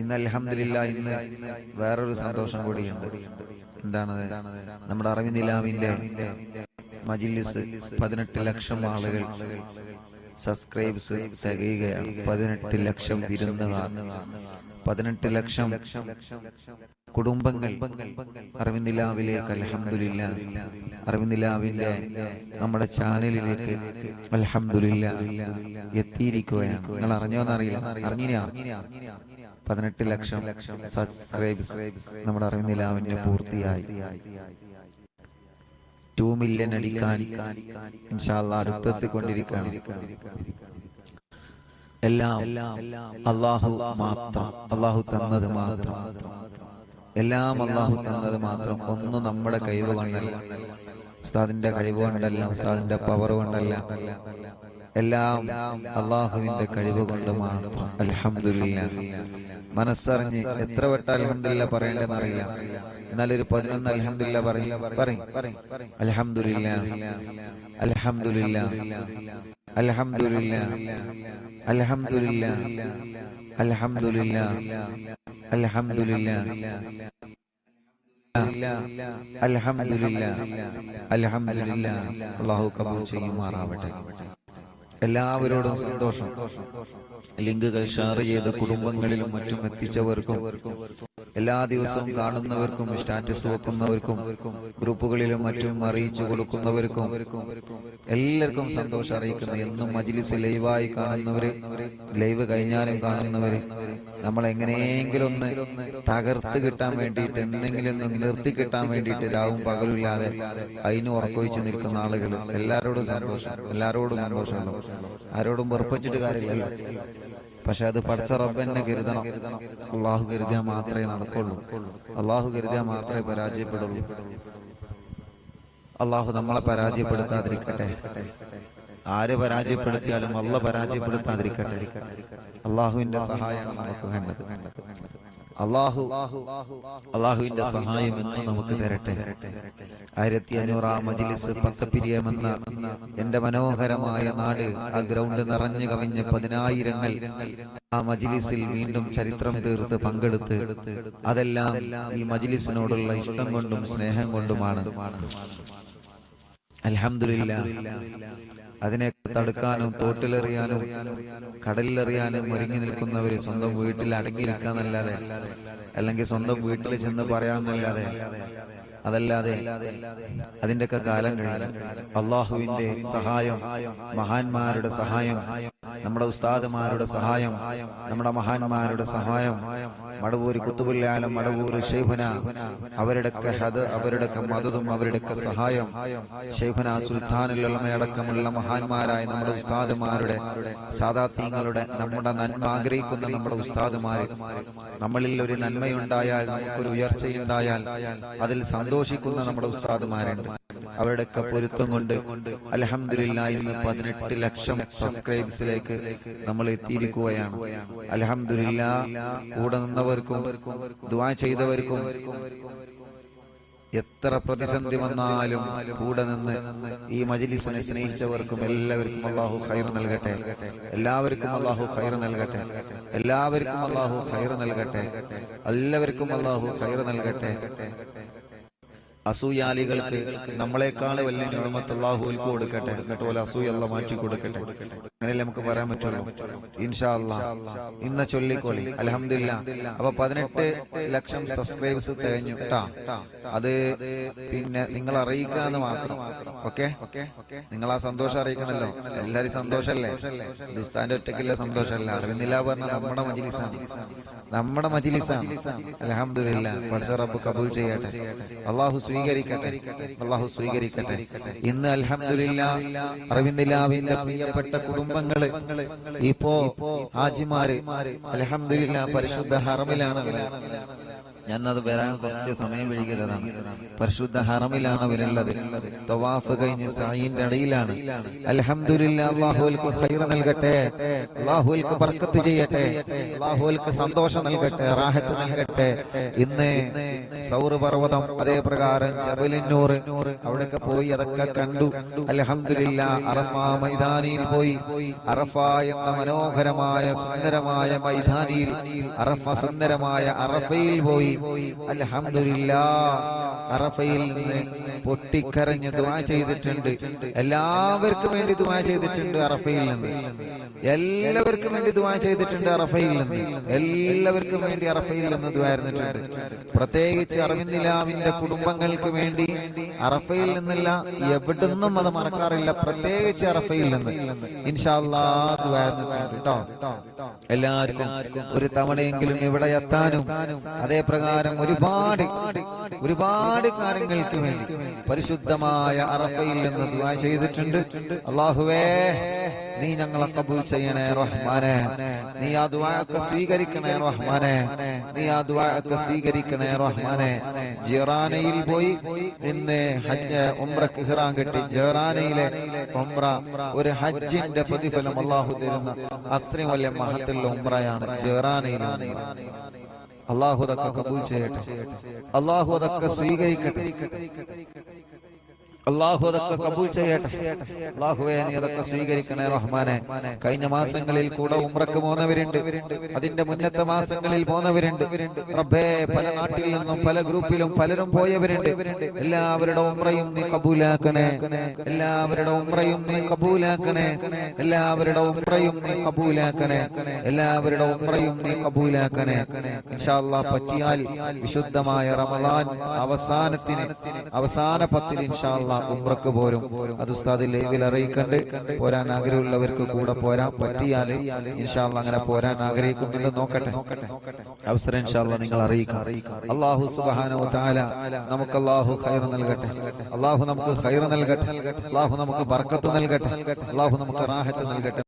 ഇന്ന് അലഹമില്ല ഇന്ന് വേറൊരു സന്തോഷം കൂടിയുണ്ട്. എന്താണത് നമ്മുടെ അറിവിനിലാവിന്റെ മജിലിസ് പതിനെട്ട് ലക്ഷം ആളുകൾ സബ്സ്ക്രൈബ്സ് തികയുകയാണ്. പതിനെട്ട് ലക്ഷം വിരുന്നുകാർ. പതിനെട്ട് ലക്ഷം കുടുംബങ്ങൾ അറിവിന്ദിലാവിലേക്ക് അലഹമില്ല അറിവിന്ദിലാവിന്റെ നമ്മുടെ ചാനലിലേക്ക് അലഹമില്ല എത്തിയിരിക്കുകയാണ്. നിങ്ങൾ അറിഞ്ഞോന്നറിയില്ല അറിഞ്ഞിനാ? പതിനെട്ട് ലക്ഷം സബ്സ്ക്രൈബ്സ് നമ്മുടെ അറിവിന്ദിലാവിന്റെ പൂർത്തിയായി. ടു മില്യൺ അടിക്കാൻ ഇൻഷാല്ല എല്ലാം അള്ളാഹു മാത്രം അള്ളാഹു തന്നത് മാത്രം. എല്ലാം അള്ളാഹു തന്നത് മാത്രം. ഒന്ന് നമ്മുടെ കഴിവ് കൊണ്ടല്ല. ഉസ്താദിന്റെ കഴിവ് കൊണ്ടല്ല ഉസ്താദിന്റെ പവർ കൊണ്ടല്ല. എല്ലാം അള്ളാഹുവിന്റെ കഴിവ് കൊണ്ട് മാത്രം അലഹമില്ല മനസ്സറിഞ്ഞ് എത്ര വട്ടം അലഹമില്ല പറയേണ്ടെന്ന് അറിയില്ല എന്നാലൊരു പതിനൊന്ന് അലഹമില്ല പറയും. പറയും. അലഹമില്ല അലഹമില്ല അലഹമില്ല അലഹമില്ല അലഹമില്ല അലഹമില്ല അലഹമില്ല അലഹമില്ല അള്ളാഹു കബൂൽ ചെയ്യുമാറാവട്ടെ. എല്ലാവരോടും സന്തോഷം. ലിങ്കുകൾ ഷെയർ ചെയ്ത് കുടുംബങ്ങളിലും മറ്റും എത്തിച്ചവർക്കും എല്ലാ ദിവസവും കാണുന്നവർക്കും സ്റ്റാറ്റസ് വെക്കുന്നവർക്കും ഗ്രൂപ്പുകളിലും മറ്റും അറിയിച്ചു കൊടുക്കുന്നവർക്കും എല്ലാവർക്കും സന്തോഷം അറിയിക്കുന്ന എന്നും മജിലിസ് ലൈവായി കാണുന്നവര് ലൈവ് കഴിഞ്ഞാലും കാണുന്നവര് നമ്മൾ എങ്ങനെയെങ്കിലും ഒന്ന് തകർത്ത് കിട്ടാൻ വേണ്ടിയിട്ട് എന്തെങ്കിലും ഒന്ന് നിർത്തി കിട്ടാൻ വേണ്ടിയിട്ട് രാവും പകലില്ലാതെ അതിന് ഉറക്കൊഴിച്ച് നിൽക്കുന്ന ആളുകൾ എല്ലാവരോടും സന്തോഷം എല്ലാവരോടും സന്തോഷമല്ലോ ആരോടും വെറുപ്പിച്ചിട്ട് കാര്യമില്ലല്ലോ. പക്ഷെ അത് പഠിച്ച റബ്ബെന്നെ കരുതണം. അള്ളാഹു കരുതിയാൽ മാത്രമേ നടക്കുള്ളൂ. അള്ളാഹു കരുതിയാൽ മാത്രമേ പരാജയപ്പെടുള്ളൂ. അള്ളാഹു നമ്മളെ പരാജയപ്പെടുത്താതിരിക്കട്ടെ. ആര് പരാജയപ്പെടുത്തിയാലും അല്ല പരാജയപ്പെടുത്താതിരിക്കട്ടെ. അള്ളാഹുവിന്റെ സഹായം നമുക്ക് വേണ്ടത്. അള്ളാഹു അള്ളാഹുവിന്റെ സഹായം എന്ന് നമുക്ക് തരട്ടെ. ആയിരത്തി അഞ്ഞൂറാം മജിലിസ് പത്തപ്പിരിയമെന്ന എന്റെ മനോഹരമായ നാട് ആ ഗ്രൗണ്ട് നിറഞ്ഞു കവിഞ്ഞ പതിനായിരങ്ങൾ ആ മജിലിസിൽ വീണ്ടും ചരിത്രം തീർത്ത് പങ്കെടുത്ത് അതെല്ലാം ഈ മജിലിസിനോടുള്ള ഇഷ്ടം കൊണ്ടും സ്നേഹം കൊണ്ടുമാണ്. അൽഹംദുലില്ല. അതിനെ തടുക്കാനും തോട്ടിലെറിയാനും കടലിലെറിയാനും ഒരുങ്ങി നിൽക്കുന്നവര് സ്വന്തം വീട്ടിൽ അടങ്ങിയിരിക്കാന്നല്ലാതെ അല്ലെങ്കിൽ സ്വന്തം വീട്ടിൽ ചെന്ന് പറയാമെന്നല്ലാതെ അതല്ലാതെ അതിന്റെയൊക്കെ കാലം കഴിഞ്ഞു. അള്ളാഹുവിന്റെ സഹായം മഹാന്മാരുടെ സഹായം നമ്മുടെ ഉസ്താദുമാരുടെ സഹായം നമ്മുടെ മഹാന്മാരുടെ സഹായം മടവൂര് കുത്തുപുല്ലാലും മടവൂര് ഷെയ്ഖുന അവരുടെയൊക്കെ ഹത് അവരുടെയൊക്കെ മതതും അവരുടെയൊക്കെ സഹായം. ഷെയ്ഖുന സുൽത്താനുള്ളമയടക്കമുള്ള മഹാന്മാരായ നമ്മുടെ ഉസ്താദുമാരുടെ സാദാത്യങ്ങളുടെ നമ്മുടെ നന്മ ആഗ്രഹിക്കുന്ന നമ്മുടെ ഉസ്താദുമാര്. നമ്മളിൽ ഒരു നന്മയുണ്ടായാൽ നമുക്കൊരു ഉയർച്ചയുണ്ടായാൽ അതിൽ സന്തോഷിക്കുന്ന നമ്മുടെ ഉസ്താദുമാരുണ്ട്. അവരുടെയൊക്കെ പൊരുത്തം കൊണ്ട് അലഹമില്ല ഇന്ന് പതിനെട്ട് ലക്ഷം സബ്സ്ക്രൈബേഴ്സിലേക്ക് നമ്മൾ എത്തിയിരിക്കുകയാണ്. അലഹമില്ല കൂടെ നിന്നവർക്കും ദുവാ ചെയ്തവർക്കും എത്ര പ്രതിസന്ധി വന്നാലും കൂടെ നിന്ന് ഈ മജിലിസിനെ സ്നേഹിച്ചവർക്കും എല്ലാവർക്കും അള്ളാഹു ഖൈർ നൽകട്ടെ. എല്ലാവർക്കും അള്ളാഹു ഖൈർ നൽകട്ടെ. എല്ലാവർക്കും അള്ളാഹു ഖൈർ നൽകട്ടെ. എല്ലാവർക്കും അള്ളാഹു ഖൈർ നൽകട്ടെ. അസൂയാലികൾക്ക് നമ്മളെക്കാൾ വലിയ നിയമത്ത് അള്ളാഹുൽക്ക് കൊടുക്കട്ടെ. എന്നിട്ട് പോലെ അസൂയ അല്ല മാറ്റി കൊടുക്കട്ടെ. അങ്ങനെയല്ലേ നമുക്ക് പറയാൻ പറ്റുള്ളൂ? ഇൻഷാ അല്ലാ ഇന്ന് ചൊല്ലിക്കോളി. അലഹമില്ല അപ്പൊ പതിനെട്ട് ലക്ഷം സബ്സ്ക്രൈബേഴ്സ് തികഞ്ഞു. കേട്ടാ അത് പിന്നെ നിങ്ങൾ അറിയിക്കാന്ന് മാത്രം. ഓക്കെ? നിങ്ങൾ ആ സന്തോഷം അറിയിക്കണല്ലോ. എല്ലാരും സന്തോഷല്ലേ? ഹിന്ദുസ്ഥാന്റെ ഒറ്റക്കില്ല സന്തോഷമല്ല. അറിയുന്നില്ല പറഞ്ഞ നമ്മുടെ മജിലിസാണ്. നമ്മുടെ മജിലിസാണ്. അലഹമില്ല പഠിച്ച റബ്ബ് കബൂൽ ചെയ്യട്ടെ. അള്ളാഹു സ്വീകരിക്കട്ടെ. അള്ളാഹു സ്വീകരിക്കട്ടെ. ഇന്ന് അലഹമില്ല അറിവിന്ദിലാവിന്റെ പ്രിയപ്പെട്ട കുടുംബങ്ങൾ. ഇപ്പോ ഹാജിമാര് അലഹമില്ല പരിശുദ്ധ ഹറമിലാണ് ഞാൻ അത് വരാൻ കുറച്ച് സമയം വൈകിയതാണ്. പരിശുദ്ധ ഹറമിലാണ് അവരുള്ളത്. തവാഫ് കഴിഞ്ഞ് സായിന്റെ ഇടയിലാണ് അൽഹംദുലില്ല അള്ളാഹുൽക്ക് ഖൈർ നൽകട്ടെ. അള്ളാഹുൽക്ക് ബർക്കത്ത് ചെയ്യട്ടെ. അള്ളാഹുൽക്ക് സന്തോഷം നൽകട്ടെ റാഹത്ത് നൽകട്ടെ. ഇന്ന് സൗർ പർവതം അതേ പ്രകാരം ജബലിന്നൂർ അവിടെയൊക്കെ പോയി അതൊക്കെ കണ്ടു. അലഹമില്ല അറഫ മൈതാനിയിൽ പോയി. അറഫ എന്ന മനോഹരമായ സുന്ദരമായ മൈതാനിയിൽ അറഫ സുന്ദരമായ അറഫയിൽ പോയി. അൽഹംദുലില്ല അറഫയിൽ നിന്ന് പൊട്ടിക്കരഞ്ഞ് ദുവാ ചെയ്തിട്ടുണ്ട്. എല്ലാവർക്കും വേണ്ടി ദുവാ ചെയ്തിട്ടുണ്ട് അറഫയിൽ നിന്ന്. എല്ലാവർക്കും വേണ്ടി ദുവാ ചെയ്തിട്ടുണ്ട് അറഫയിൽ നിന്ന്. എല്ലാവർക്കും വേണ്ടി അറഫയിൽ നിന്ന് ദ്വാരുന്നിട്ടുണ്ട് പ്രത്യേകിച്ച് അറിവിന്ദിലാവിന്റെ കുടുംബങ്ങൾക്ക് വേണ്ടി അറഫയിൽ നിന്നില്ല എവിടുന്നും അത് മറക്കാറില്ല. പ്രത്യേകിച്ച് അറഫയിൽ നിന്ന്. ഇൻഷാല്ലാട്ടോ എല്ലാവർക്കും ഒരു തവണയെങ്കിലും ഇവിടെ എത്താനും അതേ പ്രകാരം ഒരുപാട് ഒരുപാട് കാര്യങ്ങൾക്ക് വേണ്ടി പരിശുദ്ധമായ അറഫയിൽ നിന്ന് ദുആ ചെയ്തിട്ടുണ്ട്. അള്ളാഹുവേ നീ ഞങ്ങളെ കബൂൽ ചെയ്യണേ റഹ്മാനെ. നീ ആ ദുആക്കെ സ്വീകരിക്കണേ റഹ്മാനെ. നീ ആ ദുആക്കെ സ്വീകരിക്കണേ റഹ്മാനെ. ജിറാനയിൽ പോയി ഇന്ന് ഹജ്ജ് ഉംറക്ക് ഇഹ്റാം കെട്ടി. ജറാനയിലെ ഉംറ ഒരു ഹജ്ജിന്റെ പ്രതിഫലം അള്ളാഹു തരുന്ന അത്രയും വലിയ മഹത്തുള്ള ഉംറയാണ് ജറാനയിലാണ് അള്ളാഹു അതൊക്കെ കബൂൽ ചെയ്യട്ടെ. അള്ളാഹു അതൊക്കെ സ്വീകരിക്കട്ടെ. അള്ളാഹു അതൊക്കെ കബൂൽ ചെയ്യട്ടെ. അള്ളാഹുവെ നീ അതൊക്കെ സ്വീകരിക്കണേ റഹ്മാനെ. കഴിഞ്ഞ മാസങ്ങളിൽ കൂടെ ഉമ്രക്ക് പോന്നവരുണ്ട്. അതിന്റെ മുന്നത്തെ മാസങ്ങളിൽ പോന്നവരുണ്ട്. റബ്ബേ പല നാട്ടിൽ നിന്നും പല ഗ്രൂപ്പിലും പലരും പോയവരുണ്ട്. എല്ലാവരുടെ ഉമ്രയും നീ കബൂലാക്കണേ. എല്ലാവരുടെ ഉമ്രയും നീ കബൂലാക്കണേ. എല്ലാവരുടെ ഉമ്രയും നീ കബൂലാക്കണേ. എല്ലാവരുടെ ഉമ്രയും നീ കബൂലാക്കണേ. ഇൻഷാല്ലാ പറ്റിയാൽ വിശുദ്ധമായ റമദാൻ അവസാനത്തിന് അവസാന പത്തിൽ ഇൻഷാല്ലാ ഉമ്രക്ക് പോരും. അത് ഉസ്താദ് ലൈവിൽ അറിയിക്കണ്ട്. പോരാൻ ആഗ്രഹമുള്ളവർക്ക് കൂടെ പോരാൻ പറ്റിയാൽ ഇൻഷാല്ല അങ്ങനെ പോരാൻ ആഗ്രഹിക്കുന്നുണ്ട്. നോക്കട്ടെ. അവസരം ഇൻഷാല്ല നിങ്ങൾ അറിയിക്കാം. അള്ളാഹു സുബാനോ താല നമുക്ക് അള്ളാഹു ഖൈർ നൽകട്ടെ. അള്ളാഹു നമുക്ക് ഖൈർ നൽകട്ടെ. അള്ളാഹു നമുക്ക് ബർക്കത്ത് നൽകട്ടെ. അള്ളാഹു നമുക്ക് റാഹത്ത് നൽകട്ടെ.